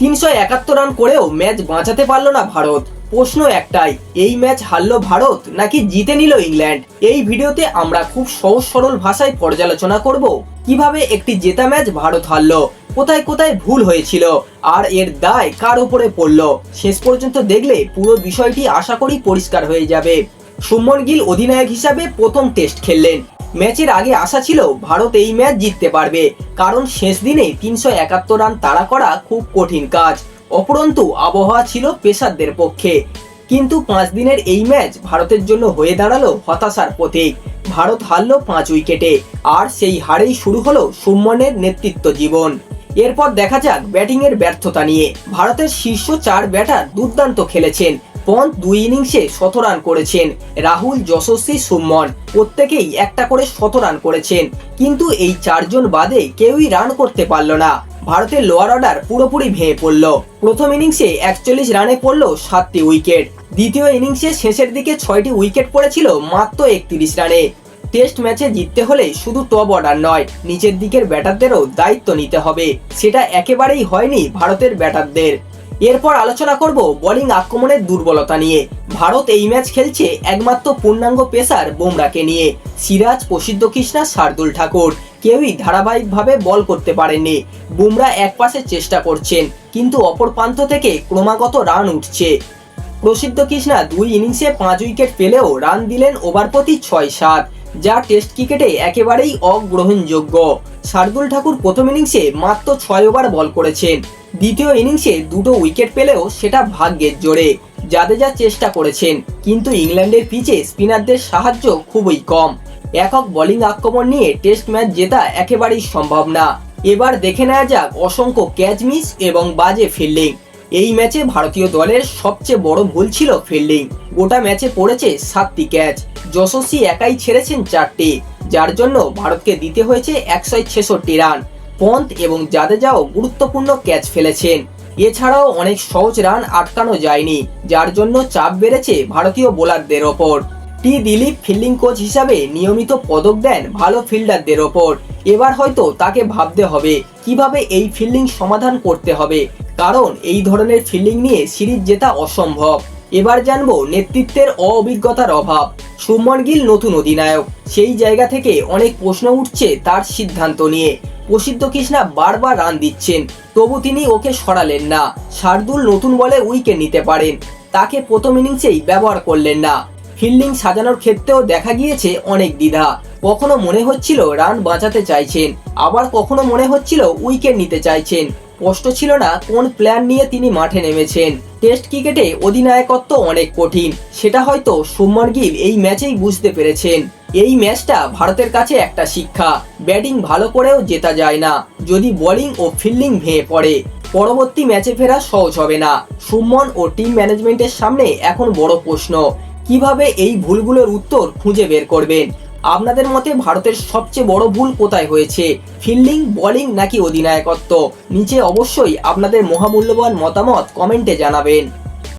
তিনশো একাত্তর রান করেও ম্যাচ বাঁচাতে পারল না ভারত। প্রশ্ন একটাই, এই ম্যাচ হারলো ভারত নাকি জিতে নিল ইংল্যান্ড? এই ভিডিওতে আমরা খুব সহজ সরল ভাষায় পর্যালোচনা করব, কীভাবে একটি জেতা ম্যাচ ভারত হারলো, কোথায় কোথায় ভুল হয়েছিল, আর এর দায় কার উপরে পড়ল, শেষ পর্যন্ত দেখলে পুরো বিষয়টি আশা করি পরিষ্কার হয়ে যাবে। সুমন গিল অধিনায়ক হিসাবে প্রথম টেস্ট খেললেন। ম্যাচের আগে আশা ছিল ভারত এই ম্যাচ জিততে পারবে, কারণ শেষ দিনে তিনশো একাত্তর রান তাড়া করা খুব কঠিন কাজ, অপরন্তু আবহাওয়া ছিল পেশারদের পক্ষে। কিন্তু পাঁচ দিনের এই ম্যাচ ভারতের জন্য হয়ে দাঁড়াল হতাশার প্রতীক। ভারত হারলো পাঁচ উইকেটে, আর সেই হারেই শুরু হলো সুমনের নেতৃত্ব জীবন। এরপর দেখা যাক ব্যাটিংয়ের ব্যর্থতা নিয়ে। ভারতের শীর্ষ চার ব্যাটার দুর্দান্ত খেলেছেন। পন্থ দুই ইনিংসে শত রান করেছেন। রাহুল, যশস্বী, সুমন প্রত্যেকেই একটা করে শত রান করেছেন। কিন্তু এই চারজন বাদে কেউই রান করতে পারল না। ভারতের লোয়ার অর্ডার পুরোপুরি ভেঙে পড়ল। প্রথম ইনিংসে একচল্লিশ রানে পড়ল সাতটি উইকেট। দ্বিতীয় ইনিংসে শেষের দিকে ছয়টি উইকেট পড়েছিল মাত্র একত্রিশ রানে। টেস্ট ম্যাচে জিততে হলে শুধু টপ অর্ডার নয়, নিচের দিকের ব্যাটারদেরও দায়িত্ব নিতে হবে। সেটা একেবারেই হয়নি ভারতের ব্যাটারদের। এরপর আলোচনা করব বোলিং আক্রমণের দুর্বলতা নিয়ে। ভারত এই ম্যাচ খেলছে একমাত্র পূর্ণাঙ্গ পেসার বুমরাকে নিয়ে। সিরাজ, প্রসিদ্ধ কৃষ্ণা, শার্দুল ঠাকুর কেউই ধারাবাহিকভাবে বল করতে পারেননি। বুমরা এক পাশে চেষ্টা করছেন, কিন্তু অপর প্রান্ত থেকে ক্রমাগত রান উঠছে। প্রসিদ্ধ কৃষ্ণা দুই ইনিংসে পাঁচ উইকেট পেলেও রান দিলেন ওভার প্রতি ছয় সাত, যা টেস্ট ক্রিকেটে একেবারেই অগ্রহণযোগ্য। শার্দুল ঠাকুর প্রথম ইনিংসে মাত্র ছয় ওভার বল করেছেন। দ্বিতীয় ইনিংসে দুটো উইকেট পেলেও সেটা ভাগ্যের জোরে। জাদেজা চেষ্টা করেছেন, কিন্তু ইংল্যান্ডের পিচে স্পিনারদের সাহায্য খুবই কম। একক বোলিং আক্রমণ নিয়ে টেস্ট ম্যাচ জেতা একেবারেই সম্ভব না। এবার দেখে নেওয়া যাক অসংখ্য ক্যাচ মিস এবং বাজে ফিল্ডিং। এই ম্যাচে ভারতীয় দলের সবচেয়ে বড় ভুল ছিল ফিল্ডিং। গোটা ম্যাচে পড়েছে সাতটি ক্যাচ। যশস্বী একাই ছেড়েছেন চারটি, যার জন্য ভারতকে দিতে হয়েছে একশো ছেষট্টি রান। পন্থ এবং জাদেজাও গুরুত্বপূর্ণ ক্যাচ ফেলেছেন। এছাড়াও অনেক সহজ রান আটকানো যায়নি, যার জন্য চাপ বেড়েছে ভারতীয় বোলারদের ওপর। টি দিলীপ ফিল্ডিং কোচ হিসাবে নিয়মিত পদক দেন ভালো ফিল্ডারদের ওপর। এবার হয়তো তাকে ভাবতে হবে, কীভাবে এই ফিল্ডিং সমাধান করতে হবে? কারণ এই ধরনের ফিল্ডিং নিয়ে সিরিজ জেতা অসম্ভব। এবার জানব নেতৃত্বের অভিজ্ঞতার অভাব। সুমন গিল নতুন অধিনায়ক। সেই জায়গা থেকে অনেক প্রশ্ন উঠছে তার সিদ্ধান্ত নিয়ে। প্রসিদ্ধ কৃষ্ণা বারবার রান দিচ্ছেন, তবু তিনি ওকে সরালেন না। শার্দুল নতুন বলে উইকেট নিতে পারেন, তাকে প্রথম ইনিংসেই ব্যবহার করলেন না। ফিল্ডিং সাজানোর ক্ষেত্রেও দেখা গিয়েছে অনেক দ্বিধা। কখনো মনে হচ্ছিল রান বাঁচাতে চাইছেন, আবার কখনো মনে হচ্ছিল উইকেট নিতে চাইছেন। স্পষ্ট ছিল না কোন প্ল্যান নিয়ে তিনি মাঠে নেমেছেন। টেস্ট ক্রিকেটে অধিনায়কত্ব অনেক কঠিন। সেটা হয়তো সুমন গিল এই ম্যাচেই বুঝতে পেরেছেন। এই ম্যাচটা ভারতের কাছে একটা শিক্ষা, ব্যাটিং ভালো করেও জেতা যায় না, যদি বোলিং ও ফিল্ডিং ভেঙে পড়ে। পরবর্তী ম্যাচে ফেরা সহজ হবে না। সুমন ও টিম ম্যানেজমেন্টের সামনে এখন বড় প্রশ্ন, কীভাবে এই ভুলগুলোর উত্তর খুঁজে বের করবেন? আপনাদের মতে ভারতের সবচেয়ে বড় ভুল কোথায় হয়েছে? ফিল্ডিং, বলিং নাকি অধিনায়কত্ব? নিচে অবশ্যই আপনাদের মহামূল্যবান মতামত কমেন্টে জানাবেন।